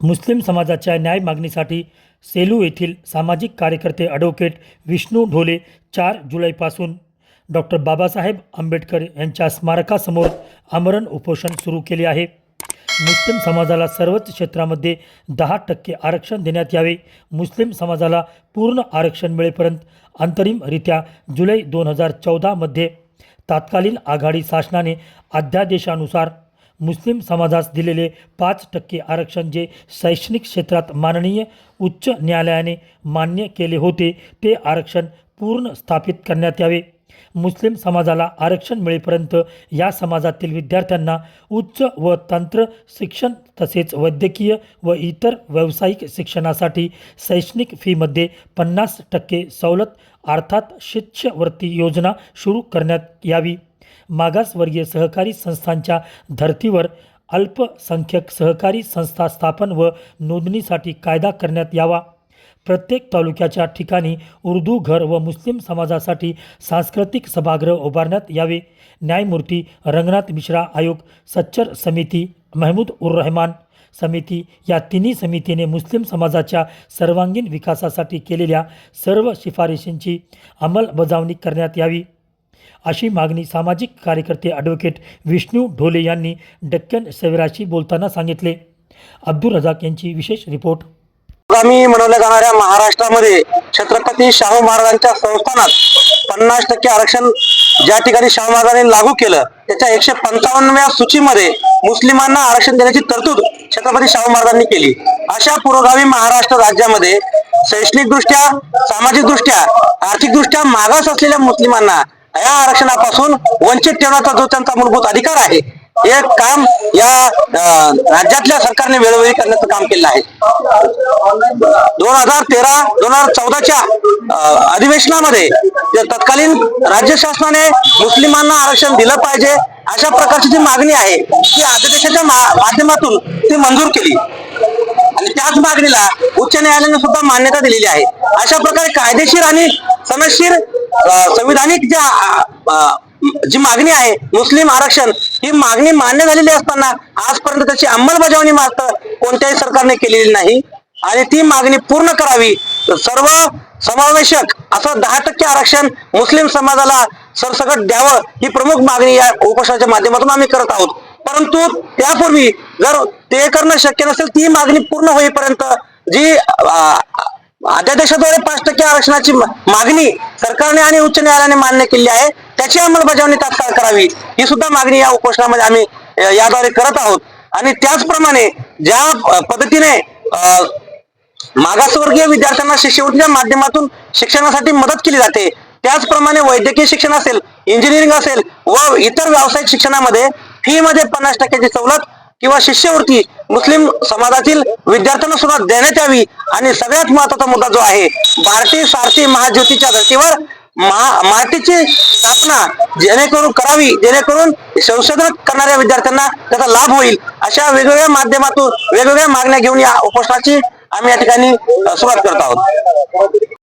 मुस्लिम समाजाच्या न्याय मागणीसाठी सेलू येथील सामाजिक कार्यकर्ते ॲडव्होकेट विष्णू ढोले चार जुलैपासून. डॉक्टर बाबासाहेब आंबेडकर यांच्या स्मारकासमोर आमरण उपोषण सुरू केले आहे. मुस्लिम समाजाला सर्वच क्षेत्रामध्ये दहा टक्के आरक्षण देण्यात यावे. मुस्लिम समाजाला पूर्ण आरक्षण मिळेपर्यंत अंतरिमरित्या जुलै दोन हजार चौदामध्ये तात्कालीन आघाडी शासनाने अध्यादेशानुसार मुस्लिम समाजास दिलेले पाच टक्के आरक्षण जे शैक्षणिक क्षेत्रात माननीय उच्च न्यायालयाने मान्य केले होते ते आरक्षण पूर्ण स्थापित करण्यात यावे. मुस्लिम समाजाला आरक्षण मिळेपर्यंत या समाजातील विद्यार्थ्यांना उच्च व तंत्र शिक्षण तसेच वैद्यकीय व इतर व्यावसायिक शिक्षणासाठी शैक्षणिक फीमध्ये पन्नास टक्के सवलत अर्थात शिष्यवृत्ती योजना सुरू करण्यात यावी. मागासवर्गीय सहकारी संस्थांच्या धर्तीवर अल्पसंख्यक सहकारी संस्था स्थापन व नोंदणीसाठी कायदा करण्यात यावा. प्रत्येक तालुक्याच्या ठिकाणी उर्दू घर व मुस्लिम समाजासाठी सांस्कृतिक सभागृह उभारण्यात यावे. न्यायमूर्ती रंगनाथ मिश्रा आयोग सच्चर समिती महमूद उर रहमान समिती या तिन्ही समितीने मुस्लिम समाजाच्या सर्वांगीण विकासासाठी केलेल्या सर्व शिफारशींची अंमलबजावणी करण्यात यावी. अशी मागणी सामाजिक कार्यकर्ते ॲडव्होकेट विष्णू ढोले यांनी डक्कन सवेराशी बोलताना सांगितले. अब्दुल रजाक यांची विशेष रिपोर्ट. आगामी मनवल्या जाणाऱ्या महाराष्ट्रामध्ये छत्रपती शाहू महाराजांच्या संस्थानात पन्नास टक्के आरक्षण ज्या ठिकाणी शाहू महाराजांनी लागू केलं त्याच्या एकशे पंचावन्नव्या सूचीमध्ये मुस्लिमांना आरक्षण देण्याची तरतूद छत्रपती शाहू महाराजांनी केली. अशा पुरोगामी महाराष्ट्र राज्यामध्ये शैक्षणिकदृष्ट्या सामाजिकदृष्ट्या आर्थिकदृष्ट्या मागास असलेल्या मुस्लिमांना या आरक्षणापासून वंचित ठेवण्याचा जो त्यांचा मूलभूत अधिकार आहे हे काम या राज्यातल्या सरकारने वेळोवेळी करण्याचं काम केलं आहे. दोन हजार तेरा दोन हजार चौदाच्या अधिवेशनामध्ये तत्कालीन राज्य शासनाने मुस्लिमांना आरक्षण दिलं पाहिजे अशा प्रकारची जी मागणी आहे ती अधिवेशनाच्या माध्यमातून ती मंजूर केली. आणि त्याच मागणीला उच्च न्यायालयाने सुद्धा मान्यता दिलेली आहे. अशा प्रकारे कायदेशीर आणि समजशीर संविधानिक ज्या जी मागणी आहे मुस्लिम आरक्षण ही मागणी मान्य झालेली असताना आजपर्यंत त्याची अंमलबजावणी मात्र कोणत्याही सरकारने केलेली नाही. आणि ती मागणी पूर्ण करावी. सर्व समावेशक असं दहा टक्के आरक्षण मुस्लिम समाजाला सरसकट द्यावं ही प्रमुख मागणी या उपोषणाच्या माध्यमातून आम्ही करत आहोत. परंतु त्यापूर्वी जर ते करणं शक्य नसेल ती मागणी पूर्ण होईपर्यंत जी अध्यादेशाद्वारे पाच टक्के आरक्षणाची मागणी सरकारने आणि उच्च न्यायालयाने मान्य केली आहे. त्याची अंमलबजावणी तात्काळ करावी. ही सुद्धा मागणी या उपोषणामध्ये आम्ही याद्वारे करत आहोत. आणि त्याचप्रमाणे ज्या पद्धतीने मागासवर्गीय विद्यार्थ्यांना शिष्यवृत्तीच्या माध्यमातून शिक्षणासाठी मदत केली जाते त्याचप्रमाणे वैद्यकीय शिक्षण असेल इंजिनिअरिंग असेल व इतर व्यावसायिक शिक्षणामध्ये फी मध्ये पन्नास टक्क्याची सवलत किंवा शिष्यवृत्ती मुस्लिम समाजातील विद्यार्थ्यांना सुद्धा देण्यात यावी. आणि सगळ्यात महत्त्वाचा मुद्दा जो आहे भारतीय सारथी महाज्योतीच्या धर्तीवर महा मराठीची स्थापना जेणेकरून करावी जेणेकरून संशोधन करणाऱ्या विद्यार्थ्यांना त्याचा लाभ होईल. अशा वेगवेगळ्या माध्यमातून वेगवेगळ्या मागण्या घेऊन या उपोषणाची आम्ही या ठिकाणी सुरुवात करत आहोत.